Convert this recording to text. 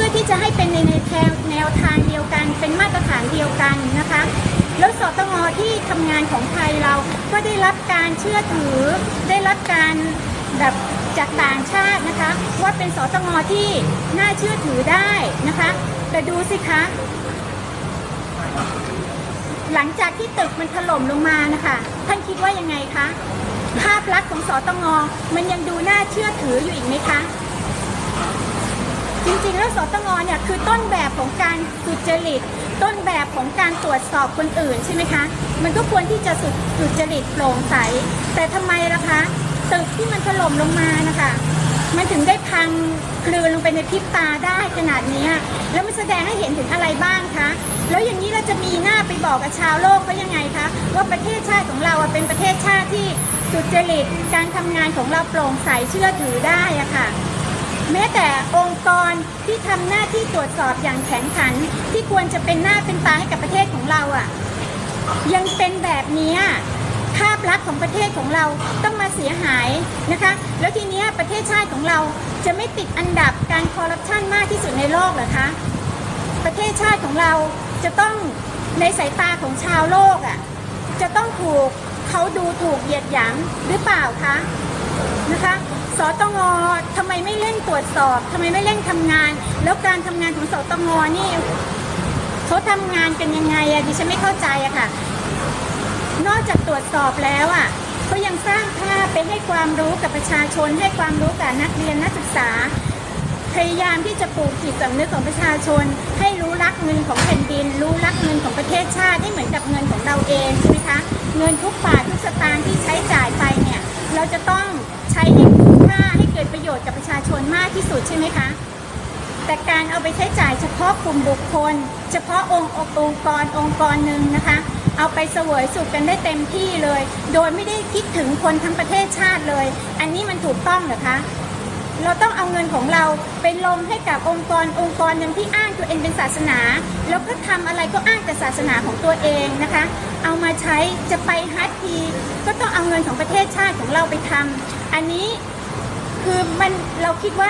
พื่อที่จะให้เป็นในในแนวแนวทางเดียวกัน เป็นมาตรฐานเดียวกันนะคะ แล้วสตงที่ทำงานของไทยเราก็ได้รับการเชื่อถือ ได้รับการแบบจากต่างชาตินะคะ ว่าเป็นสตงที่น่าเชื่อถือได้นะคะ แต่ดูสิคะ หลังจากที่ตึกมันถล่มลงมานะคะ ท่านคิดว่ายังไงคะภาพลักษณ์ของสตงมันยังดูน่าเชื่อถืออยู่อีกไหมคะ จริงๆ แล้วสตงเนี่ยคือต้นแบบของการสุจริต ต้นแบบของการตรวจสอบคนอื่นใช่ไหมคะ มันก็ควรที่จะสุสุจริตโปร่งใส แต่ทำไมล่ะคะตึกที่มันถล่มลงมานะคะมันถึงได้พังคลืนลงไปในพริบตาได้ขนาดนี้ แล้วมันแสดงให้เห็นถึงอะไรบ้างคะ แล้วอย่างนี้เราจะมีหน้าไปบอกกับชาวโลกเขายังไงคะ ว่าประเทศชาติของเราเป็นประเทศชาติที่สุจริต การทำงานของเราโปร่งใสเชื่อถือได้อะค่ะ แม้แต่องค์กรที่ทำหน้าที่ตรวจสอบอย่างแข็งขัน ที่ควรจะเป็นหน้าเป็นตาให้กับประเทศของเราอะ่ะ ยังเป็นแบบนี้ภาพลักษณ์ของประเทศของเราต้องมาเสียหายนะคะ แล้วทีนี้ประเทศชาติของเราจะไม่ติดอันดับการคอร์รัปชันมากที่สุดในโลกเหรอคะ ประเทศชาติของเราจะต้องในสายตาของชาวโลกอะ่ะจะต้องถูกเขาดูถูกเหยียดหยามหรือเปล่าคะ นะคะสตงทำไมไม่เร่งตรวจสอบทำไมไม่เร่งทำงาน แล้วการทำงานของสตงนี่เขาทำงานกันยังไงอะดิฉันไม่เข้าใจอะค่ะ นอกจากตรวจสอบแล้วอะก็ยังสร้างภาพไปให้ความรู้กับประชาชน ให้ความรู้กับนักเรียนนักศึกษา พยายามที่จะปลูกจิตสำนึกของประชาชน ให้รู้รักเงินของแผ่นดิน รู้รักเงินของประเทศชาติให้เหมือนกับเงินของเราเองใช่ไหมคะเงินทุกบาททุกสตางค์ที่ใช้จ่ายไปเนี่ย เราจะต้องใช้ให้คุ้มค่าให้เกิดประโยชน์กับประชาชนมากที่สุดใช่ไหมคะ แต่การเอาไปใช้จ่ายเฉพาะกลุ่มบุคคล เฉพาะองค์องค์กรองค์กรหนึ่งนะคะ เอาไปเสวยสุขกันได้เต็มที่เลย โดยไม่ได้คิดถึงคนทั้งประเทศชาติเลย อันนี้มันถูกต้องเหรอคะ เราต้องเอาเงินของเราไปลงให้กับองค์กรองค์กรหนึ่งที่อ้างตัวเองเป็นศาสนา แล้วก็ทำอะไรก็อ้างแต่ศาสนาของตัวเองนะคะ เอามาใช้จะไปฮัททีก็ต้องเอาเงินของประเทศชาติของเราไปทำอันนี้คือมันเราคิดว่า